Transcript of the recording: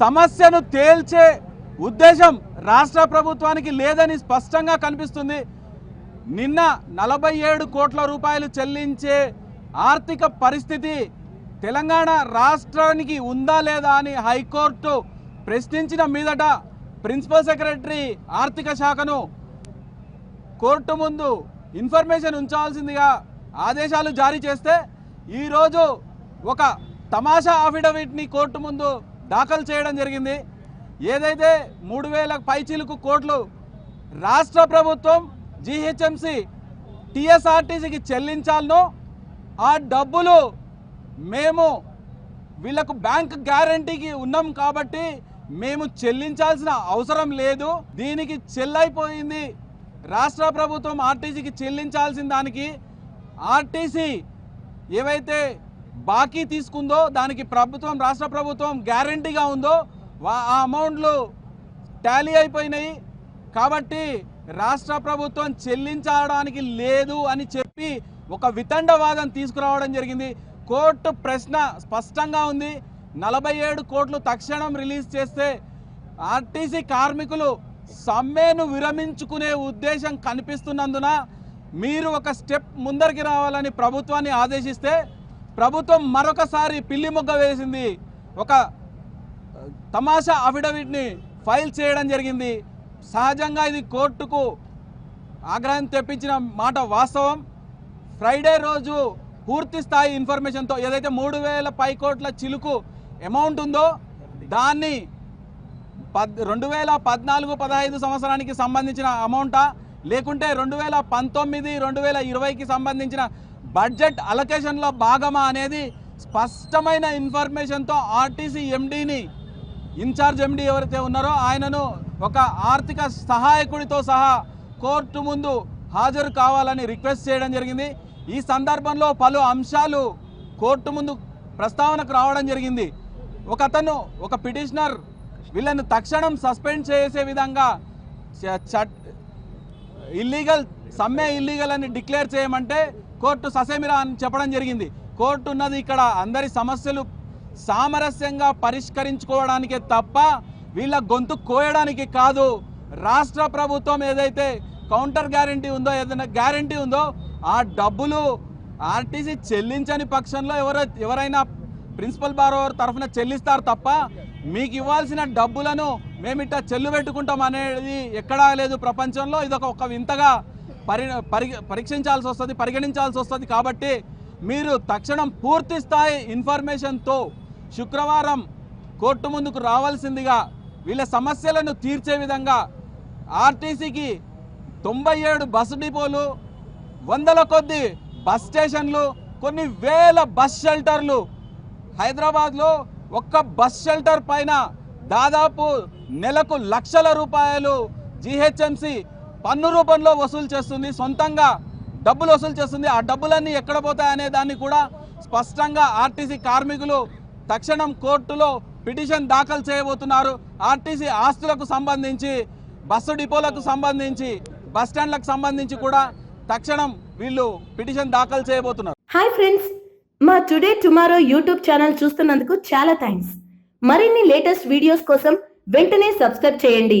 సమస్యను తేల్చే ఉద్దేశం రాష్ట్ర ప్రభుత్వానికి లేదని స్పష్టంగా కనిపిస్తుంది. నిన్న నలభై ఏడు కోట్ల రూపాయలు చెల్లించే ఆర్థిక పరిస్థితి తెలంగాణ రాష్ట్రానికి ఉందా లేదా అని హైకోర్టు ప్రశ్నించిన మీదట ప్రిన్సిపల్ సెక్రటరీ ఆర్థిక శాఖను కోర్టు ముందు ఇన్ఫర్మేషన్ ఉంచాల్సిందిగా ఆదేశాలు జారీ చేస్తే ఈరోజు ఒక తమాషా అఫిడవిట్ని కోర్టు ముందు దాఖలు చేయడం జరిగింది. ఏదైతే మూడు వేల పైచీలకు కోట్లు రాష్ట్ర ప్రభుత్వం జిహెచ్ఎంసి టిఎస్ఆర్టీసీకి చెల్లించాలనో ఆ డబ్బులు మేము వీళ్ళకు బ్యాంక్ గ్యారంటీకి ఉన్నాం కాబట్టి మేము చెల్లించాల్సిన అవసరం లేదు. దీనికి చెల్లైపోయింది. రాష్ట్ర ప్రభుత్వం ఆర్టీసీకి చెల్లించాల్సిన దానికి ఆర్టీసీ ఏవైతే బాకీ తీసుకుందో దానికి ప్రభుత్వం రాష్ట్ర ప్రభుత్వం గ్యారంటీగా ఉందో ఆ అమౌంట్లు టాలీ అయిపోయినాయి. కాబట్టి రాష్ట్ర ప్రభుత్వం చెల్లించడానికి లేదు అని చెప్పి ఒక వితండవాదం తీసుకురావడం జరిగింది. కోర్టు ప్రశ్న స్పష్టంగా ఉంది. నలభై ఏడు కోట్లు తక్షణం రిలీజ్ చేస్తే ఆర్టీసీ కార్మికులు సమ్మెను విరమించుకునే ఉద్దేశం కనిపిస్తున్నందున మీరు ఒక స్టెప్ ముందరికి రావాలని ప్రభుత్వాన్ని ఆదేశిస్తే ప్రభుత్వం మరొకసారి పిల్లి మొగ్గ వేసింది. ఒక తమాషా అఫిడవిట్ని ఫైల్ చేయడం జరిగింది. సహజంగా ఇది కోర్టుకు ఆగ్రహం తెప్పించిన మాట వాస్తవం. ఫ్రైడే రోజు పూర్తి స్థాయి ఇన్ఫర్మేషన్తో ఏదైతే మూడు వేల పై కోట్ల చిలుకు అమౌంట్ ఉందో దాన్ని పద్ రెండు వేల పద్నాలుగు పదహైదు సంవత్సరానికి సంబంధించిన అమౌంటా లేకుంటే రెండు వేల పంతొమ్మిది రెండు వేల ఇరవైకి సంబంధించిన బడ్జెట్ అలొకేషన్లో భాగమా అనేది స్పష్టమైన ఇన్ఫర్మేషన్తో ఆర్టీసీ ఎండీని ఇన్ఛార్జ్ ఎండీ ఎవరైతే ఉన్నారో ఆయనను ఒక ఆర్థిక సహాయకుడితో సహా కోర్టు ముందు హాజరు కావాలని రిక్వెస్ట్ చేయడం జరిగింది. ఈ సందర్భంలో పలు అంశాలు కోర్టు ముందు ప్రస్తావనకు రావడం జరిగింది. ఒక అతను ఒక పిటిషనర్ వీళ్ళను తక్షణం సస్పెండ్ చేసే విధంగా చ- చట్ ఇల్లీగల్ సమ్మె ఇల్లీగల్ అని డిక్లేర్ చేయమంటే కోర్టు ససేమిరా అని చెప్పడం జరిగింది. కోర్టు ఉన్నది ఇక్కడ అందరి సమస్యలు సామరస్యంగా పరిష్కరించుకోవడానికే తప్ప వీళ్ళ గొంతు కోయడానికి కాదు. రాష్ట్ర ప్రభుత్వం ఏదైతే కౌంటర్ గ్యారంటీ ఉందో ఏదైనా గ్యారంటీ ఉందో ఆ డబ్బులు ఆర్టీసీ చెల్లించని పక్షంలో ఎవరో ఎవరైనా ప్రిన్సిపల్ బారోవర్ తరఫున చెల్లిస్తారు తప్ప మీకు ఇవ్వాల్సిన డబ్బులను మేమిట్ట చెల్లు పెట్టుకుంటాం అనేది ఎక్కడా లేదు ప్రపంచంలో. ఇదొక ఒక వింతగా పరి పరి పరీక్షించాల్సి వస్తుంది పరిగణించాల్సి వస్తుంది కాబట్టి మీరు తక్షణం పూర్తి స్థాయి ఇన్ఫర్మేషన్తో శుక్రవారం కోర్టు ముందుకు రావాల్సిందిగా వీళ్ళ సమస్యలను తీర్చే విధంగా ఆర్టీసీకి తొంభై ఏడు బస్సు డిపోలు వందల కొద్ది బస్ స్టేషన్లు కొన్ని వేల బస్ షెల్టర్లు హైదరాబాద్లో ఒక్క బస్ షెల్టర్ పైన దాదాపు నెలకు లక్షల రూపాయలు జిహెచ్ఎంసి పన్ను రూపంలో వసూలు చేస్తుంది సొంతంగా డబ్బులు వసూలు చేస్తుంది. ఆ డబ్బులన్నీ ఎక్కడ పోతాయనే దాన్ని కూడా స్పష్టంగా ఆర్టీసీ కార్మికులు తక్షణం కోర్టులో పిటిషన్ దాఖలు చేయబోతున్నారు. ఆర్టీసీ ఆస్తులకు సంబంధించి బస్సు డిపోలకు సంబంధించి బస్ స్టాండ్లకు సంబంధించి కూడా తక్షణం వీళ్ళు పిటిషన్ దాఖలు చేయబోతున్నారు. హాయ్ ఫ్రెండ్స్ మా టుడే టుమారో యూట్యూబ్ ఛానల్ చూస్తున్నందుకు చాలా థ్యాంక్స్ మరిన్ని లేటెస్ట్ వీడియోస్ కోసం వెంటనే సబ్స్క్రైబ్ చేయండి.